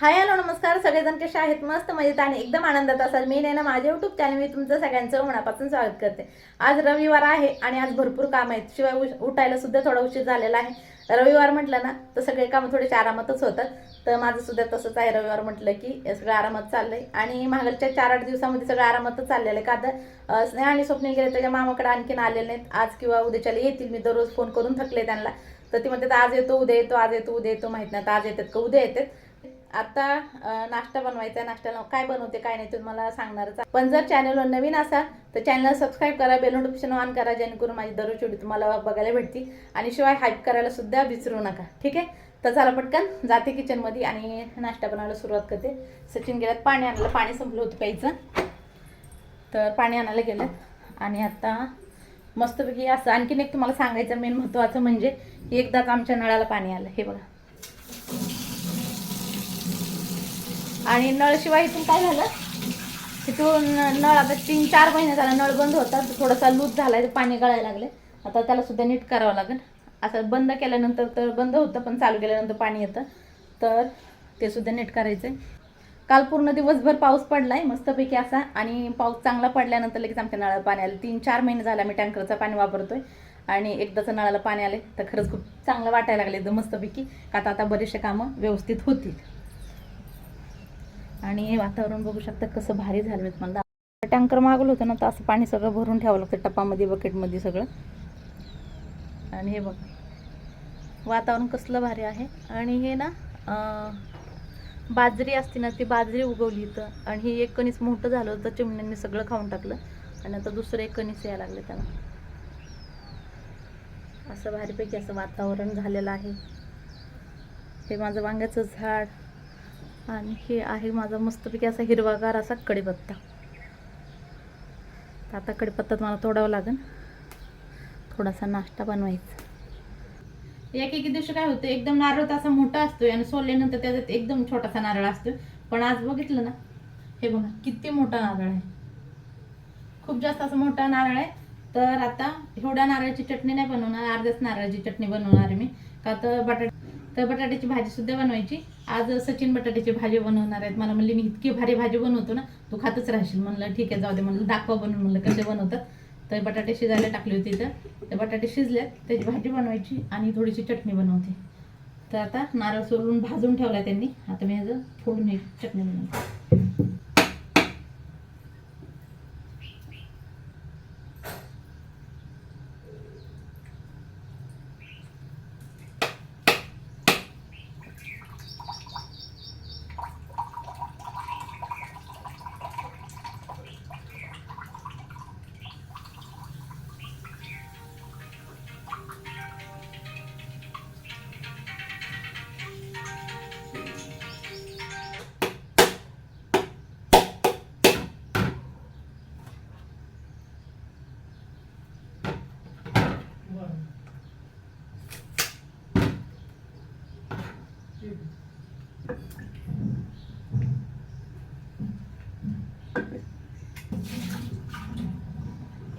Hi hello नमस्कार. सगळेजण कसे आहेत? मस्त मजेत आणि एकदम आनंदात असाल. मी नाही ना माझ्या युट्यूब चॅनल मी तुमचं सगळ्यांचं मनापासून स्वागत करते. आज रविवार आहे आणि आज भरपूर काम आहेत. शिवाय उश- उठायला सुद्धा थोडा उशीर झालेला आहे. रविवार म्हटलं ना तर सगळे कामं थोडेसे आरामातच होतात. तर माझं सुद्धा तसंच आहे. रविवार म्हटलं की सगळं आरामात चाललंय. आणि मागच्या चार आठ दिवसामध्ये सगळं आरामातच चाललेलं आहे. का तर स्नेह स्नेहा आणि स्वप्नील गेले त्याच्या मामाकडे आणखीन आलेले नाहीत. आज किंवा उद्याच्याला येतील. मी दररोज फोन करून थकले त्यांना. तर ती म्हणतात आज येतो उद्या येतो आज येतो उद्या येतो. माहीत नाही. तर आज येतात का? उद्या येतात. आता नाश्ता बनवायचा नाश्त्याला काय बनवते काय नाही तुम्हाला सांगणारच पण जर चॅनलवर नवीन असाल तर चॅनलला सबस्क्राईब करा बेल नोटिफिकेशन ऑन करा जेणेकरून माझी दररोज व्हिडिओ तुम्हाला बघायला भेटतील. आणि शिवाय हाईप करायला सुद्धा विसरू नका. ठीक आहे? तर चला पटकन जाते किचनमध्ये आणि नाश्ता बनवायला सुरुवात करते. सचिन गेल्यात पाणी आणायला. पाणी संपलं होतं प्यायचं. तर पाणी आणायला गेलं आणि आता मस्तपैकी असं आणखीन एक तुम्हाला सांगायचं मेन महत्त्वाचं म्हणजे एकदाच आमच्या नळाला पाणी आलं? हे बघा. आणि नळशिवाय इथून काय झालं? तिथून नळ आता तीन चार महिने झाला नळ बंद होता. थोडासा लूज झाला पाणी गळायला लागले. आता त्याला सुद्धा नीट करावं लागेल. असं बंद केल्यानंतर तर बंद होतं पण चालू केल्यानंतर पाणी येतं. तर ते सुद्धा नीट करायचं काल पूर्ण दिवसभर पाऊस पडलाय मस्तपैकी असा. आणि पाऊस चांगला पडल्यानंतर लगेच आमच्या नळाला पाणी आलं. तीन चार महिने झाला मी टँकरचं पाणी वापरतोय. आणि एकदाचं नळाला पाणी आले तर खरंच खूप चांगलं वाटायला लागले एकदम मस्तपैकी. का आता आता बरेचसे कामं व्यवस्थित होतील. आणि हे वातावरण बघू शकता कसं भारी झालं मला टँकर मागवलं होतं ना तर असं पाणी सगळं भरून ठेवावं लागतं टपामध्ये बकेटमध्ये सगळं. आणि हे बघ वातावरण कसलं भारी आहे. आणि हे ना बाजरी असते ना ती बाजरी उगवली इथं. आणि हे एक कणीस मोठं झालं होतं चिमण्यांनी सगळं खाऊन टाकलं. आणि आता दुसरं एक कणीस यायला लागलं त्याला. असं भारीपैकी असं वातावरण झालेलं आहे. हे माझं वांग्याचं झाड. आणि हे आहे माझा मस्तपैकी असा हिरवागार असा कढीपत्ता तर आता कडीपत्ता मला तोडावं लागेल. थोडासा नाश्ता बनवायचा. एक एक दिवशी काय होतं एकदम नारळ तसा मोठा असतोय आणि सोलल्यानंतर त्याच्यात एकदम छोटासा नारळ असतो पण आज बघितलं ना हे बघा किती मोठा नारळ आहे. खूप जास्त असा मोठा नारळ आहे. तर आता एवढ्या नारळाची चटणी नाही बनवणार अर्ध्याच नारळाची चटणी बनवणार आहे मी. का तर बटाट तर बटाट्याची भाजी सुद्धा बनवायची. आज सचिन बटाट्याची भाजी बनवणार आहेत. मला म्हणली मी इतकी भारी भाजी बनवतो ना तू खातच राहशील. म्हणलं ठीक आहे जाऊ दे. म्हणलं दाखवा बनवून. म्हणलं कसे बनवतात. तर बटाटे शिजायला टाकले होते इथं. तर बटाटे शिजल्यात त्याची भाजी बनवायची आणि थोडीशी चटणी बनवते. तर आता नारळ सोलून भाजून ठेवला त्यांनी. आता मी ह्याचं फोडून चटणी बनवते.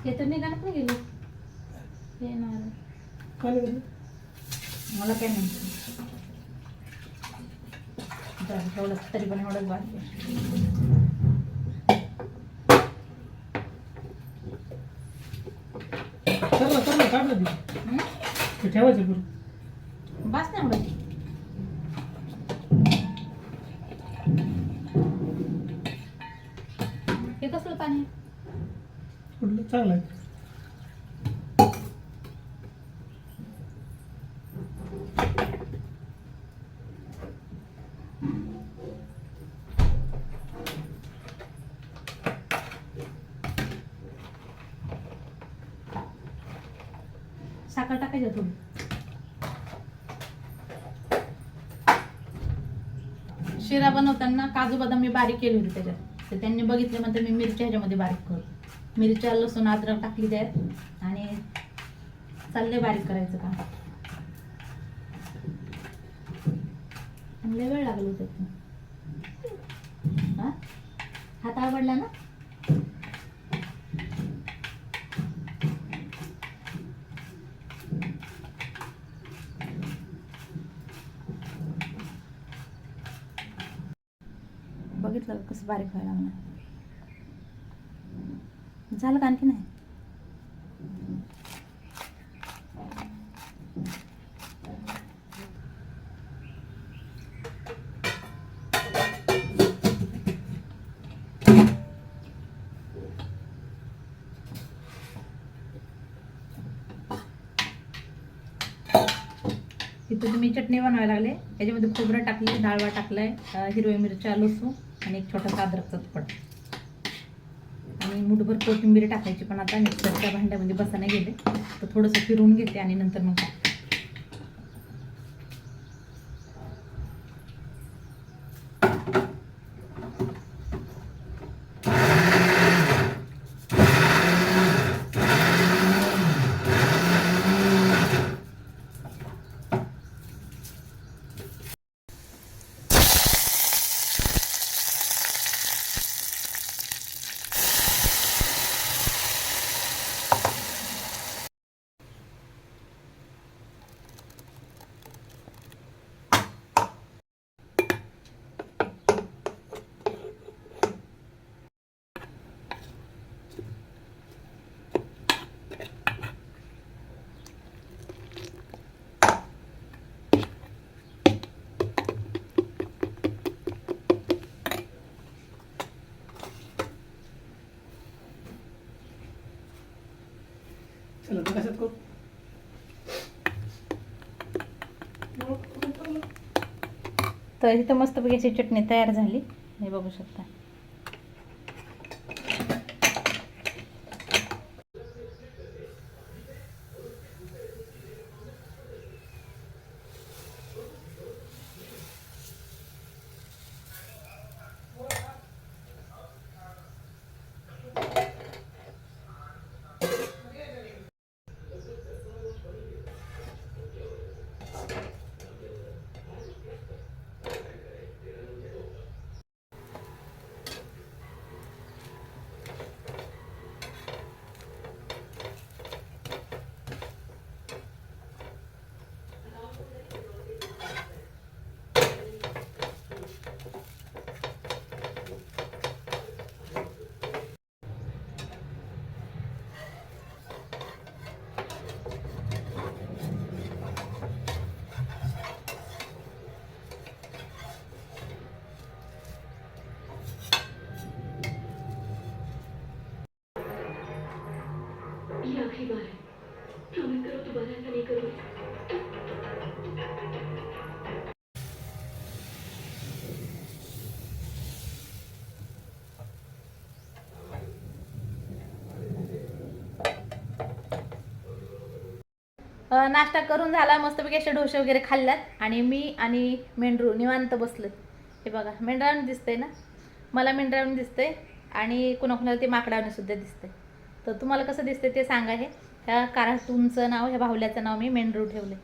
हे तर निघालत नाही गेले. हे नारळ मला काय नाही एवढंच तरी पण एवढंच बाकी आहे. चला चला काढलं ते. हं? ते ठेवायचं करून. कुठलं? चांगलं आहे. साखर टाकायचं थोडी. शिरा बनवताना काजू बदाम मी बारीक केले होती त्याच्यात. तर त्यांनी बघितले म्हणते मी मिरच्या ह्याच्यामध्ये बारीक करू मिरच्या लसूण अद्रक टाकली द्यात आणि चालले बारीक करायचं काम. लय वेळ लागलो त्यात हात आवडला ना? बघितलं कसं बारीक व्हायला म्हणा झालं का आणखी नाही? इथं तुम्ही चटणी बनवायला लागले. याच्यामध्ये खोबरं टाकले डाळवा टाकलाय हिरव्या मिरच्या लसूण आणि एक छोटासा अद्रकचा तुकडा आणि मुठभर कोथिंबीर टाकायची पण आता मिक्सरच्या भांड्यामध्ये बसायला गेले तर थोडंसं फिरवून घेते आणि नंतर मग टाकते. चला तर कशात करू तर इथं मस्तपैकी अशी चटणी तयार झाली हे बघू शकता नाश्ता करून झाला मस्तपैकी असे डोसे वगैरे खाल्ल्यात. आणि मी आणि मेंढरू निवांत बसलं हे बघा मेंढरावून दिसतंय ना? मला मेंढरावून दिसतंय आणि कुणाकुणाला ते माकडावून सुद्धा दिसतंय. तर तुम्हाला कसं दिसतंय ते सांगा हे. ह्या कार्टूनचं नाव ह्या बाहुल्याचं नाव मी मेंढरू ठेवले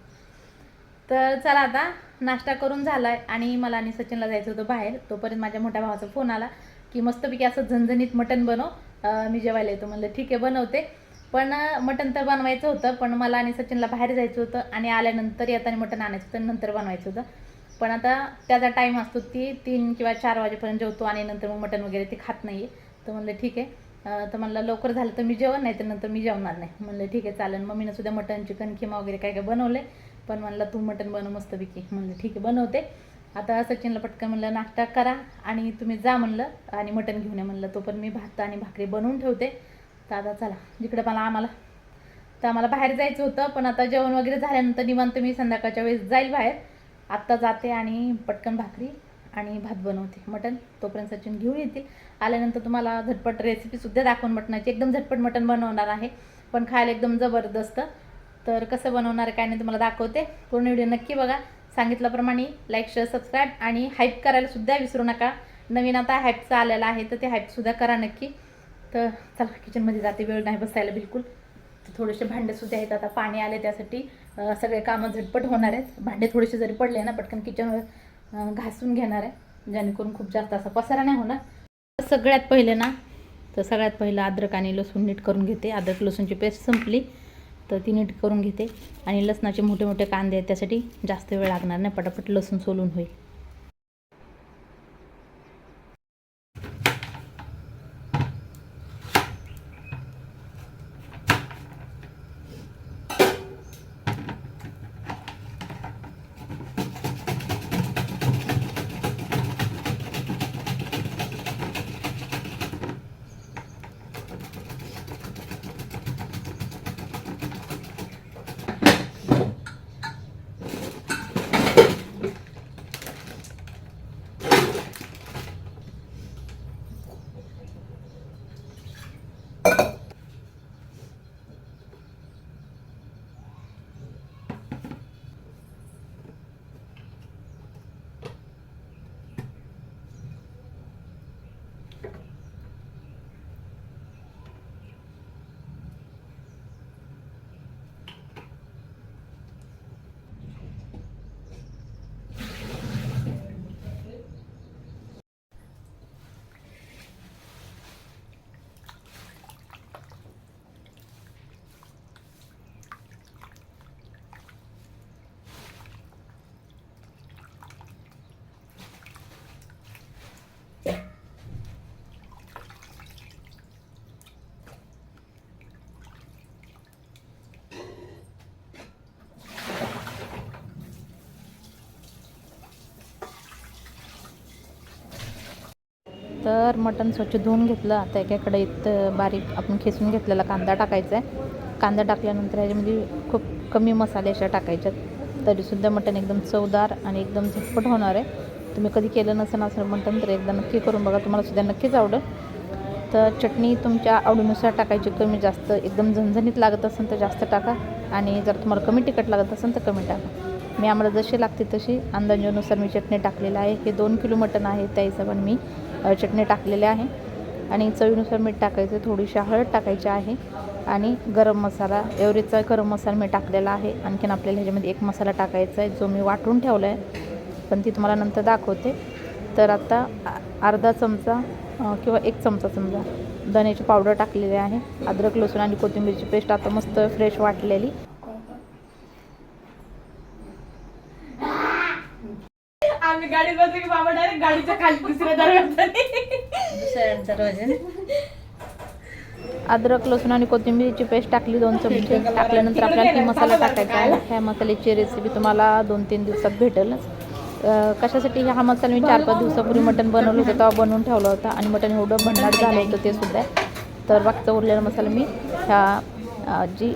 तर चला आता नाश्ता करून झालाय आणि मला आणि सचिनला जायचं होतं बाहेर. तोपर्यंत माझ्या मोठ्या भावाचा फोन आला की मस्तपैकी असं झणझणीत मटण बनव. मी जेवायला येतो. म्हणलं ठीक आहे बनवते. पण मटण तर बनवायचं होतं पण मला आणि सचिनला बाहेर जायचं होतं आणि आल्यानंतर येताना मटण आणायचं होतं नंतर बनवायचं होतं. पण आता त्याचा टाईम असतो ती तीन किंवा चार वाजेपर्यंत जेवतो आणि नंतर मग मटण वगैरे ते खात नाही तर म्हणलं ठीक आहे. तर म्हणलं लवकर झालं तर मी जेवण नाही तर नंतर मी जेवणार नाही. म्हणलं ठीक आहे चालेल. मम्मीनं सुद्धा मटण चिकन किमा वगैरे काय काय बनवले पण म्हणलं तू मटण बनव मस्तपैकी. म्हणलं ठीक आहे बनवते. आता सचिनला पटकन म्हणलं नाश्ता करा आणि तुम्ही जा म्हणलं आणि मटण घेऊन या म्हणलं. तो पण मी भात आणि भाकरी बनवून ठेवते. तर आता चला. जिकडे मला आम्हाला तर आम्हाला बाहेर जायचं होतं पण आता जेवण वगैरे झाल्यानंतर निवांत मी संध्याकाळच्या वेळेस जाईल बाहेर. आत्ता जाते आणि पटकन भाकरी आणि भात बनवते. मटण तोपर्यंत सचिन घेऊन येतील. आल्यानंतर तुम्हाला झटपट रेसिपीसुद्धा दाखवून मटणाची. एकदम झटपट मटण बनवणार आहे. पण खायला एकदम जबरदस्त. तर कसं बनवणार आहे काय नाही तुम्हाला दाखवते. पूर्ण व्हिडिओ नक्की बघा. सांगितल्याप्रमाणे लाईक शेअर सबस्क्राईब आणि हाईप करायला सुद्धा विसरू नका. नवीन आता हाईपचं आलेलं आहे तर ते हाईपसुद्धा करा नक्की. तर चला किचनमध्ये जाते वेळ नाही बसायला बिलकुल. थोडेसे भांडेसुद्धा आहेत आता पाणी आले त्यासाठी सगळे कामं झटपट होणार आहेत. भांडे थोडेसे जरी पडले ना पटकन किचनवर घासून घेणार आहे. जेणेकरून खूप जास्त असा पसारा नाही होणार. तर सगळ्यात पहिले ना तर सगळ्यात पहिलं अद्रक आणि लसूण नीट करून घेते. अद्रक लसूणची पेस्ट संपली तर ती नीट करून घेते. आणि लसणाचे मोठे मोठे कांदे आहेत त्यासाठी जास्त वेळ लागणार नाही. पटापट लसूण सोलून होईल. तर मटण स्वच्छ धुवून घेतलं. आता एकाकडे इथं बारीक आपण खेचून घेतलेला कांदा टाकायचा आहे. कांदा टाकल्यानंतर याच्यामध्ये खूप कमी मसाले अशा टाकायच्यात तरीसुद्धा मटण एकदम चवदार आणि एकदम झटपट होणार आहे. तुम्ही कधी केलं नसेल असं मटण तर एकदा नक्की करून बघा. तुम्हाला सुद्धा नक्कीच आवडेल. तर चटणी तुमच्या आवडीनुसार टाकायची. कमी जास्त एकदम झणझणीत लागत असेल तर जास्त टाका. आणि जर तुम्हाला कमी तिखट लागत असेल तर कमी टाका. मी आम्हाला जशी लागते तशी अंदाजानुसार मी चटणी टाकलेलं आहे. हे दोन किलो मटण आहे. त्या हिशोबाने मी चटणी टाकलेली आहे. आणि चवीनुसार मीठ टाकायचं थोडीशी हळद टाकायची आहे. आणि गरम मसाला एवरेजचा गरम मसाला मी टाकलेला आहे. आणखीन आपल्याला ह्याच्यामध्ये एक मसाला टाकायचा आहे जो मी वाटून ठेवला आहे पण ती तुम्हाला नंतर दाखवते. तर आता अर्धा चमचा किंवा एक चमचा समजा धण्याची पावडर टाकलेली आहे. अद्रक लसूण आणि कोथिंबीरची पेस्ट आता मस्त फ्रेश वाटलेली. गाडीत बसलो की बाबा डायरेक्ट गाडीच्या खाली दुसऱ्या दरवाजाने. दुसऱ्या दरवाजाने. अद्रक लसूण आणि कोथिंबीरची पेस्ट टाकली दोन चमचे टाकल्यानंतर आपल्याला ही मसाला टाकायचा आहे. ह्या मसाल्याची रेसिपी तुम्हाला दोन तीन दिवसात भेटेलच. कशासाठी हा मसाला मी चार पाच दिवसापूर्वी मटण बनवलं होतं तेव्हा बनवून ठेवला होता आणि मटण एवढं भन्नाट झालं होतं ते सुद्धा. तर बाकीचा उरलेला मसाला मी ह्या जी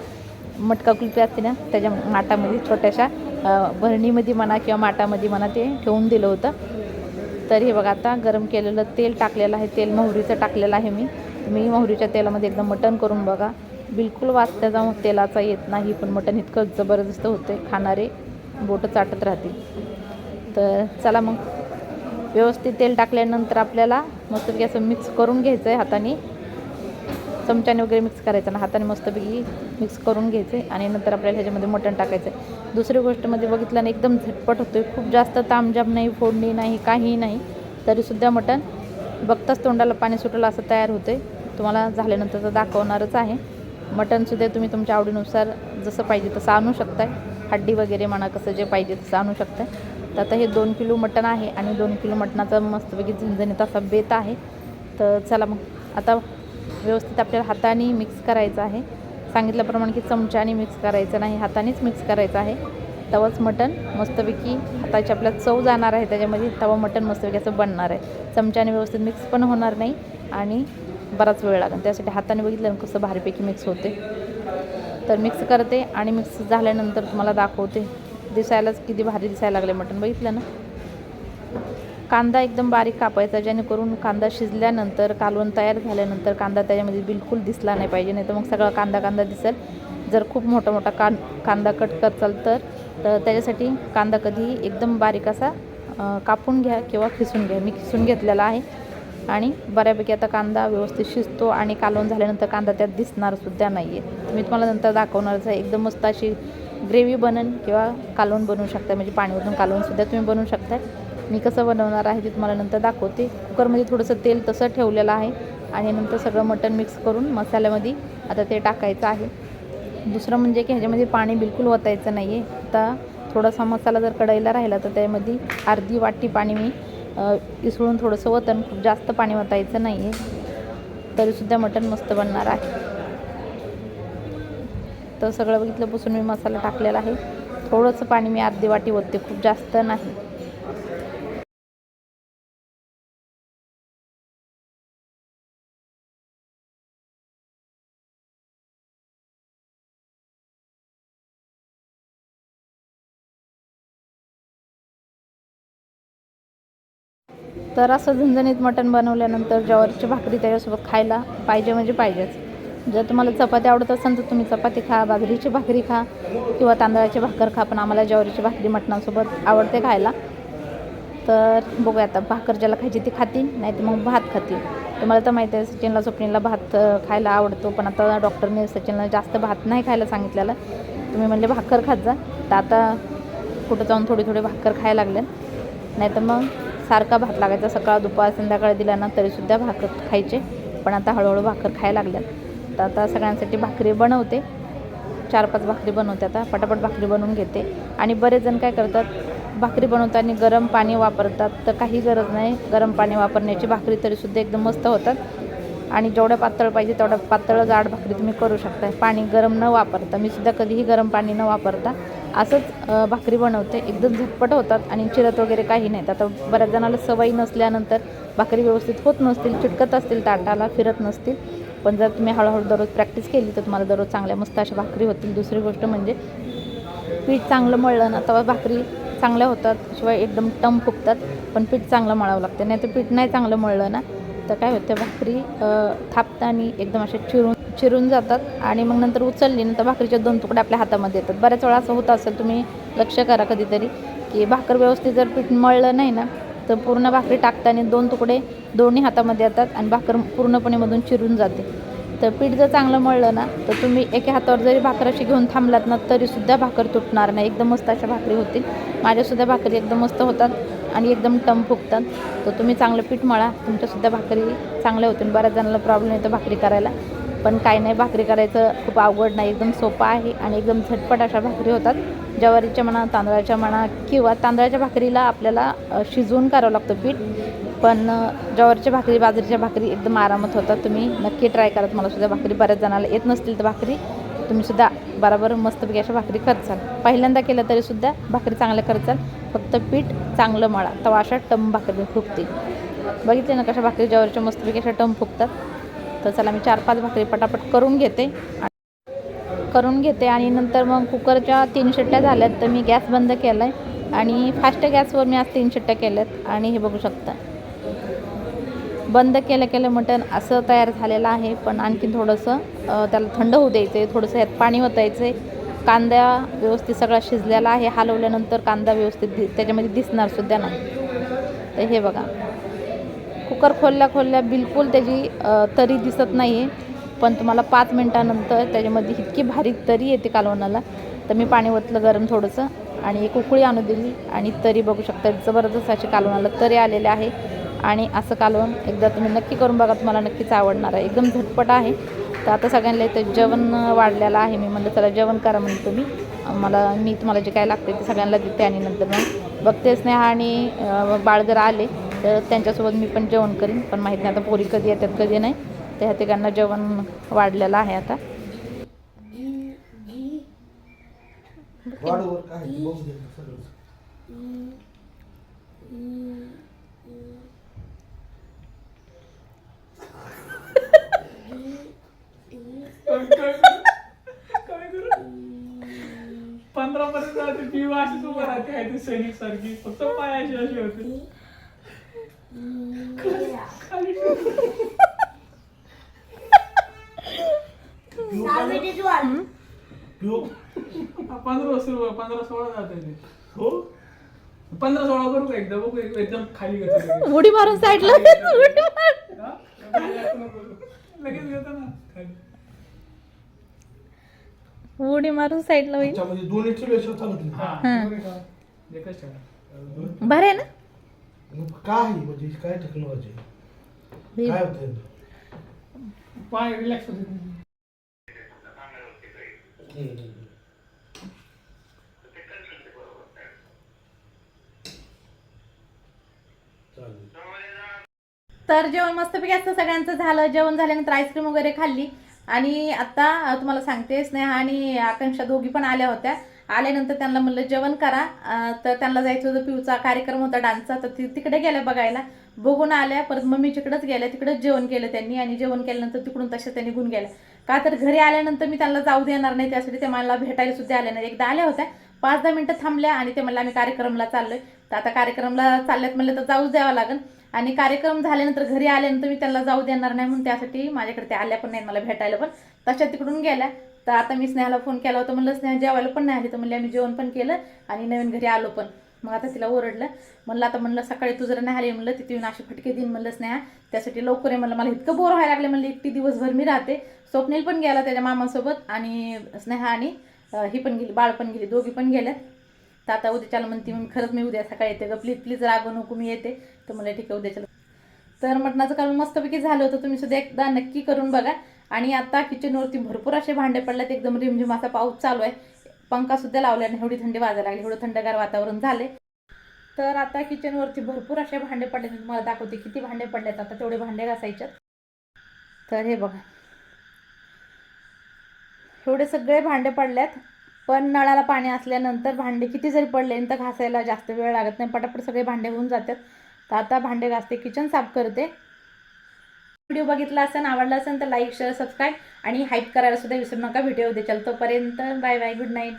मटका कुल्फी असते ना त्याच्या माठामध्ये छोट्याशा भरणीमध्ये म्हणा किंवा माटामध्ये म्हणा ते ठेवून दिलं होतं. तर हे बघा आता गरम केलेलं तेल टाकलेलं आहे. तेल मोहरीचं टाकलेलं आहे मी. मी मोहरीच्या तेलामध्ये एकदम मटण करून बघा. बिलकुल वास त्याचा तेलाचा येत नाही पण मटण इतकं जबरदस्त होतं आहे खाणारे बोटं चाटत राहतील. तर चला मग. व्यवस्थित तेल टाकल्यानंतर आपल्याला मस्तपैकी असं मिक्स करून घ्यायचं आहे हाताने. चमच्याने वगैरे मिक्स करायचं ना हाताने मस्तपैकी मिक्स करून घ्यायचे आणि नंतर आपल्याला ह्याच्यामध्ये मटण टाकायचं. आहे दुसरी गोष्टमध्ये म्हणजे बघितलं ना एकदम झटपट होतो आहे खूप जास्त तामजाम नाही फोडणी नाही काही नाही. तरीसुद्धा मटण बघताच तोंडाला पाणी सुटलं असं तयार होतं आहे तुम्हाला झाल्यानंतर तर दाखवणारच आहे. मटणसुद्धा तुम्ही तुमच्या आवडीनुसार जसं पाहिजे तसं आणू शकताय. हड्डी वगैरे म्हणा कसं जे पाहिजे तसं आणू शकताय. तर आता हे दोन किलो मटण आहे आणि दोन किलो मटणाचा मस्तपैकी झणझणीत असा बेत आहे. तर चला मग आता व्यवस्थित आपल्याला हाताने मिक्स करायचं आहे. सांगितल्याप्रमाणे की चमच्याने मिक्स करायचं नाही हातानेच मिक्स करायचं आहे. तवाच मटण मस्तपैकी हाताची आपल्या चव जाणार आहे त्याच्यामध्ये तवा मटण मस्तपैकी असं बनणार आहे. चमच्याने व्यवस्थित मिक्स पण होणार नाही आणि बराच वेळ लागेल. त्यासाठी हाताने बघितलं ना कसं भारीपैकी मिक्स होते. तर मिक्स करते आणि मिक्स झाल्यानंतर तुम्हाला दाखवते. दिसायलाच किती भारी दिसायला लागले मटण. बघितलं ना? कांदा एकदम बारीक कापायचा जेणेकरून कांदा शिजल्यानंतर कालवण तयार झाल्यानंतर कांदा त्याच्यामध्ये बिलकुल दिसला नाही पाहिजे नाही तर मग सगळा कांदा कांदा दिसेल. जर खूप मोठा मोठा कां कांदा कट करचाल तर तर त्याच्यासाठी कांदा कधीही एकदम बारीक असा कापून घ्या किंवा खिसून घ्या. मी खिसून घेतलेला आहे आणि बऱ्यापैकी आता कांदा व्यवस्थित शिजतो आणि कालवण झाल्यानंतर कांदा त्यात दिसणारसुद्धा नाही आहे मी तुम्हाला नंतर दाखवणारच आहे एकदम मस्त अशी ग्रेव्ही बनन किंवा कालवण बनवू शकता म्हणजे पाणीवरून कालवणसुद्धा तुम्ही बनवू शकता. मी कसं बनवणार आहे ते तुम्हाला नंतर दाखवते. कुकरमध्ये थोडंसं तेल तसं ठेवलेलं आहे आणि नंतर सगळं मटण मिक्स करून मसाल्यामध्ये आता ते टाकायचं आहे. दुसरं म्हणजे की ह्याच्यामध्ये पाणी बिलकुल ओतायचं नाही आहे आता थोडासा मसाला जर कढईला राहिला तर त्यामध्ये अर्धी वाटी पाणी मी इसळून थोडंसं वतन खूप जास्त पाणी ओतायचं नाही आहे तरीसुद्धा मटण मस्त बनणार आहे. तर सगळं बघितलं पुसून मी मसाला टाकलेला आहे. थोडंसं पाणी मी अर्धी वाटी ओतते खूप जास्त नाही. तर असं झणझणीत मटण बनवल्यानंतर ज्वारीची भाकरी त्याच्यासोबत खायला पाहिजे म्हणजे पाहिजेच. जर तुम्हाला चपाती आवडत असेल तर तुम्ही चपाती खा बाजरीची भाकरी खा किंवा तांदळाची भाकर खा पण आम्हाला ज्वारीची भाकरी मटणासोबत आवडते खायला. तर बघूया आता भाकर ज्याला खायची ती खातील नाही तर मग भात खातील तुम्हाला तर माहिती आहे सचिनला स्वप्नीला भात खायला आवडतो पण आता डॉक्टरने सचिनला जास्त भात नाही खायला सांगितलेलं. तुम्ही म्हणले भाकर खात जा. तर आता कुठं जाऊन थोडी थोडी भाकर खायला लागले. नाही तर मग सारखा भात लागायचा. सकाळ दुपार संध्याकाळी दिला ना तरीसुद्धा भाकर खायचे. पण आता हळूहळू भाकर खायला लागल्यात. तर आता सगळ्यांसाठी भाकरी बनवते. चार पाच भाकरी बनवते आता. पटापट भाकरी बनवून घेते. आणि बरेच जण काय करतात भाकरी बनवताना गरम पाणी वापरतात. तर काही गरज नाही. गरम पाणी वापरण्याची भाकरी तरीसुद्धा एकदम मस्त होतात. आणि जेवढ्या पातळ पाहिजे तेवढ्या पातळ जाड भाकरी तुम्ही करू शकता पाणी गरम न वापरता. मी सुद्धा कधीही गरम पाणी न वापरता असंच भाकरी बनवते. एकदम झटपट होतात आणि चिरत वगैरे काही नाहीत. आता बऱ्याच जणाला सवयी नसल्यानंतर भाकरी व्यवस्थित होत नसतील चिटकत असतील ताटाला फिरत नसतील. पण जर तुम्ही हळूहळू दररोज प्रॅक्टिस केली तर तुम्हाला दररोज चांगल्या मस्त अशा भाकरी होतील. दुसरी गोष्ट म्हणजे पीठ चांगलं मळलं ना तेव्हा भाकरी चांगल्या होतात. शिवाय एकदम टम फुकतात पण पीठ चांगलं मळावं लागतं. नाही तर पीठ नाही चांगलं मळलं ना तर काय होतं भाकरी थापताना एकदम असे चिरून चिरून जातात आणि मग नंतर उचलली ना तर भाकरीचे दोन तुकडे आपल्या हातामध्ये येतात. बऱ्याच वेळा असं होत असेल तुम्ही लक्ष करा कधीतरी की भाकर व्यवस्थित जर पीठ मळलं नाही ना तर पूर्ण भाकरी टाकताना दोन तुकडे दोन्ही हातामध्ये येतात आणि भाकर पूर्णपणे मधून चिरून जाते. तर पीठ जर चांगलं मळलं ना तर तुम्ही एका हातावर जरी भाकर अशी घेऊन थांबलात ना तरीसुद्धा भाकर तुटणार नाही. एकदम मस्त अशा भाकरी होतील. माझ्यासुद्धा भाकरी एकदम मस्त होतात. आणि एकदम टम फुगतात. तर तुम्ही चांगलं पीठ मळा. तुमच्यासुद्धा भाकरी चांगल्या होतील. बऱ्याच जणांना प्रॉब्लेम येतो भाकरी करायला. पण काही नाही भाकरी करायचं खूप अवघड नाही. एकदम सोपं आहे आणि एकदम झटपट अशा भाकरी होतात. ज्वारीच्या म्हणा तांदळाच्या म्हणा किंवा तांदळाच्या भाकरीला आपल्याला शिजवून करावं लागतं पीठ. पण ज्वारीच्या भाकरी बाजरीच्या भाकरी एकदम आरामात होतात. तुम्ही नक्की ट्राय करा. मला सुद्धा भाकरी बऱ्याच जणाला येत नसतील तर भाकरी. तुम्हीसुद्धा बराबर मस्तपैकी अशा भाकरी करचाल पहिल्यांदा केलं तरीसुद्धा भाकरी चांगल्या करचाल फक्त पीठ चांगलं मळा. तेव्हा अशा टम भाकरी फुगतील. बघितले ना कशा भाकरी ज्वारीच्या मस्तपैकी अशा टम फुगतात? तर चला मी चार पाच भाकरी पटापट करून घेते. करून घेते आणि नंतर मग कुकरच्या तीन शिट्ट्या झाल्यात तर मी गॅस बंद केला आहे आणि फास्ट गॅसवर मी आज तीन शिट्ट्या केल्यात. आणि हे बघू शकता. बंद केलं केलं मटण असं तयार झालेलं आहे पण आणखी थोडंसं त्याला थंड होऊ द्यायचं आहे थोडंसं ह्यात पाणी ओतायचं आहे कांदा व्यवस्थित सगळा शिजलेला आहे हलवल्यानंतर कांदा व्यवस्थित दि त्याच्यामध्ये दिसणार सुद्धा नाही. तर हे बघा. कुकर खोलल्या खोलल्या बिलकुल त्याची तरी दिसत नाही आहे पण तुम्हाला पाच मिनटानंतर त्याच्यामध्ये इतकी भारी तरी येते कालवणाला. तर मी पाणी ओतलं गरम थोडंसं आणि एक उकळी आणू दिली आणि तरी बघू शकता जबरदस्त अशी कालवणाला तरी आलेले आहे. आणि असं कालवण एकदा तुम्ही नक्की करून बघा तुम्हाला नक्कीच आवडणार आहे. एकदम झटपट आहे. तर आता सगळ्यांना इथं जेवण वाढलेलं आहे. मी म्हणलं चला जेवण करा म्हणून तुम्ही. मला मी तुम्हाला जे काय लागते ते सगळ्यांना देते आणि नंतर मग बघते स्नेहा आणि बाळ जर आले तर त्यांच्यासोबत मी पण जेवण करीन. पण माहीत नाही आता पोरी कधी येतात कधी नाही. तर ह्या तिघांना जेवण वाढलेलं आहे आता वाढवर काय ते बघू दे सगळं पंधरा पर्यंत जाते पिऊ अशीच उभं राहते आहे ती सैनिक सारखी फक्त पाय अशी अशी होते. खाली पंधरा सुरू पंधरा सोळा जाते ते. हो? पंधरा सोळा करू का एकदा? बघू एक- एकदम खाली घेतो उडी मारून साईडला. लगेच घेतो ना. उडी मारून साईडला होईल. अच्छा म्हणजे दोन्ही ठेवल्याशिवाय चालत नाही. बरं आहे. ना? मग काय म्हणजे काय टेक्नॉलॉजी काय होतं पाय रिलॅक्स होते. चालेल. तर जेवण मस्तपैकी असतं सगळ्यांचं. झालं जेवण झाल्यानंतर आईस्क्रीम वगैरे खाल्ली. आणि आता तुम्हाला सांगते स्नेहा आणि आकांक्षा दोघी पण आल्या होत्या. आल्यानंतर त्यांना म्हणलं जेवण करा. तर त्यांना जायचं होतं पिऊचा कार्यक्रम होता डान्सचा तर ती तिकडे गेल्या बघायला. बघून आल्या परत मम्मीच्याकडेच गेल्या तिकडेच जेवण केलं त्यांनी आणि जेवण केल्यानंतर तिकडून तशा त्यांनी निघून गेल्या. का तर घरी आल्यानंतर मी त्यांना जाऊ देणार नाही त्यासाठी ते मला भेटायला सुद्धा आल्या नाही एकदा आल्या होत्या पाच दहा मिनटं थांबल्या आणि ते म्हणलं आम्ही कार्यक्रमला चाललोय. तर आता कार्यक्रमला चालल्यात म्हणलं तर जाऊच द्यावं लागेल. आणि कार्यक्रम झाल्यानंतर घरी आल्यानंतर मी त्यांना जाऊ देणार नाही म्हणून त्यासाठी माझ्याकडे ते आल्या पण नाही मला भेटायला पण. तशा तिकडून गेल्या. तर आता मी स्नेहाला फोन केला होता. म्हणलं स्नेहा जेवायला पण नाही आली. तर म्हणले आम्ही जेवण पण केलं आणि नवीन घरी आलो पण. मग आता तिला ओरडलं. म्हणलं आता म्हणलं सकाळी तू जर नाही आली म्हणलं तिथे येऊन अशी फटके देईन. म्हणलं स्नेहा त्यासाठी लवकर आहे म्हणलं मला इतकं बोर व्हायला लागले. म्हणलं एकटी दिवसभर मी राहते. स्वप्नील पण गेला त्याच्या मामासोबत आणि स्नेहा आणि ही पण गेली बाळ पण गेली दोघी पण गेल्यात. तर आता उद्याच्याला म्हणते मग खरंच मी उद्या सकाळी येते ग. प्लीज प्लीज रागू नको मी येते. तर मला ठीक आहे उद्याच्या तर मटणाचं कालवण मस्तपैकी झालं होतं. तुम्ही सुद्धा एकदा नक्की करून बघा. आणि आता किचनवरती भरपूर असे भांडे पडलेत. एकदम रिमझिम असा पाऊस चालू आहे. पंखा सुद्धा एवढी थंडी वाजायला लागली. एवढं थंडगार वातावरण झाले तर आता किचनवरती भरपूर असे भांडे पडले मी तुम्हाला दाखवते किती भांडे पडलेत. आता तेवढे भांडे घासायच्यात तर हे बघा. एवढे सगळे भांडे पडल्यात पण नळाला पाणी असल्यानंतर भांडे किती जरी पडले तर घासायला जास्त वेळ लागत नाही. पटापट सगळे भांडे होऊन जातात. तर आता भांडे घासते किचन साफ करते. व्हिडिओ बघितला असेल आवडला असेल तर लाईक शेअर सबस्क्राईब आणि हाईप करायला सुद्धा विसरू नका. व्हिडिओ दे चल तोपर्यंत बाय बाय गुड नाईट